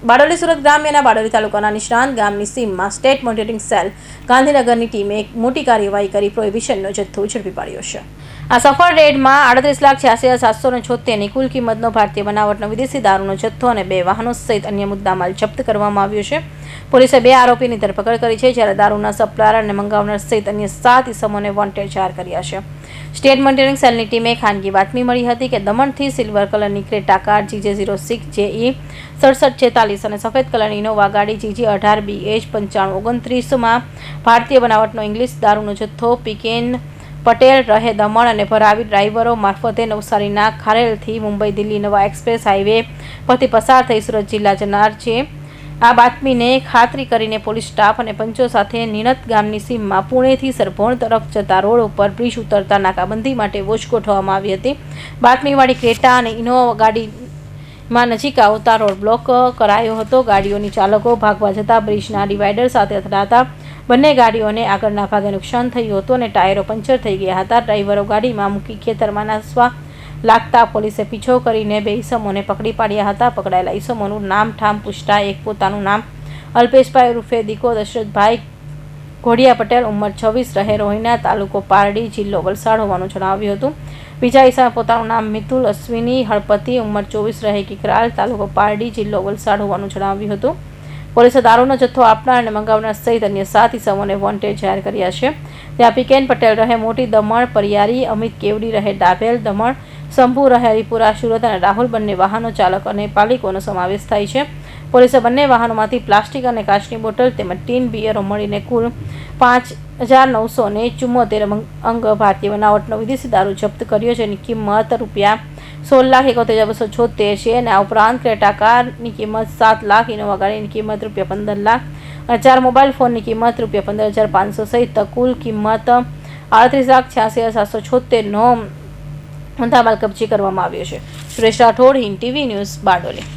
બારડોલી સુરત ગ્રામ્યના બારડોલી તાલુકાના નિષ્ણાંત ગામની સીમમાં સ્ટેટ મોનિટરિંગ સેલ ગાંધીનગરની ટીમે એક મોટી કાર્યવાહી કરી પ્રોહિબિશનનો જથ્થો ઝડપી પાડ્યો છે. આ સફળ રેડમાં આડત્રીસ લાખ છ્યાસી હજાર સાતસો ને છોતેરની કુલ કિંમતનો ભારતીય બનાવટનો વિદેશી દારૂનો જથ્થો અને બે વાહનો સહિત અન્ય મુદ્દામાલ જપ્ત કરવામાં આવ્યો છે. પોલીસે બે આરોપીની ધરપકડ કરી છે, જ્યારે દારૂના સપ્લાયર અને મંગાવનાર સહિત અન્ય સાત ઇસમોને વોન્ટેડ જાહેર કર્યા છે. સ્ટેટ મોનિટરિંગ સેલની ટીમે ખાનગી બાતમી મળી હતી કે દમણથી સિલ્વર કલરની Creta car GJ zero six JE સડસઠ છેતાલીસ અને સફેદ કલરની ઇનોવા ગાડી જીજી અઢાર બી એચ પંચાણું ઓગણત્રીસમાં ભારતીય બનાવટનો ઇંગ્લિશ દારૂનો જથ્થો પીકેન પટેલ રહે દમણ અને ભરાવી ડ્રાઈવરો મારફતે નવસારીના ખારેલથી મુંબઈ દિલ્હી નવા એક્સપ્રેસ હાઈવે પરથી પસાર થઈ સુરત જિલ્લા જનાર છે. આ બાતમીને ખાતરી કરીને પોલીસ સ્ટાફ અને પંચો સાથે નિનત ગામની સીમમાં પુણેથી સરભોણ તરફ જતા રોડ ઉપર બ્રિજ ઉતરતા નાકાબંધી માટે વોચ ગોઠવવામાં આવી હતી. બાતમીવાળી ક્રેટા અને ઇનોવા ગાડીમાં નજીક આવતા રોડ બ્લોક કરાયો હતો. ગાડીઓની ચાલકો ભાગવા જતા બ્રિજના ડિવાઈડર સાથે અથડાતા બંને ગાડીઓને આગળના ભાગે નુકસાન થયું હતું અને ટાયરો પંચર થઈ ગયા હતા. ડ્રાઈવરો ગાડીમાં મૂકી ખેતરમાં નાસવા લાગતા પોલીસે પીછો કરીને બે ઈસમોને પકડી પાડ્યા હતા. પકડાયેલા ઈસમોનું નામ ઠામ પૂછતા એક પોતાનું નામ અલ્પેશભાઈ ઉર્ફે દીકો દશરથભાઈ ઘોડિયા પટેલ, ઉંમર છવ્વીસ, રહે રોહિના તાલુકો પારડી જિલ્લો વલસાડ હોવાનું જણાવ્યું હતું. બીજા ઈસમે પોતાનું નામ મિતુલ અશ્વિની હળપતિ, ઉંમર ચોવીસ, રહે કિકરાલ તાલુકો પારડી જિલ્લો વલસાડ હોવાનું જણાવ્યું હતું. પોલીસે દારૂનો જથ્થો આપનાર અને મંગાવનાર સહિત અન્ય સાત ઇસમોને વોન્ટેડ જાહેર કર્યા છે. ત્યાં પીકેન પટેલ રહે, મોટી દમણ પરિયારી, અમિત કેવડી રહે, ડાભેલ દમણ, શંભુ રહે હરિપુરા સુરત અને રાહુલ બંને વાહનો ચાલક અને પાલિકોનો સમાવેશ થાય છે. પોલીસે બંને વાહનોમાંથી પ્લાસ્ટિક અને કાચની બોટલ તેમજ ટીન બિયરો મળીને કુલ પાંચ હજાર નવસો ને ચુમ્મોતેર અંગ ભારતીય બનાવટનો વિદેશી દારૂ જપ્ત કર્યો જેની કિંમત રૂપિયા સોળ લાખ એકોતેર હજાર બસો છોતેર છે અને આ ઉપરાંત ક્રેટા કારની કિંમત સાત લાખ ઇનોવા ગાડીની કિંમત રૂપિયા પંદર લાખ અને ચાર મોબાઈલ ફોનની કિંમત રૂપિયા પંદર હજાર પાંચસો સહિત કુલ કિંમત આડત્રીસ લાખ છ્યાસી હજાર સાતસો છોતેરનો મુદ્દામાલ કબજે કરવામાં આવ્યો છે. Suresh Rathod, Hind TV news Bardoli.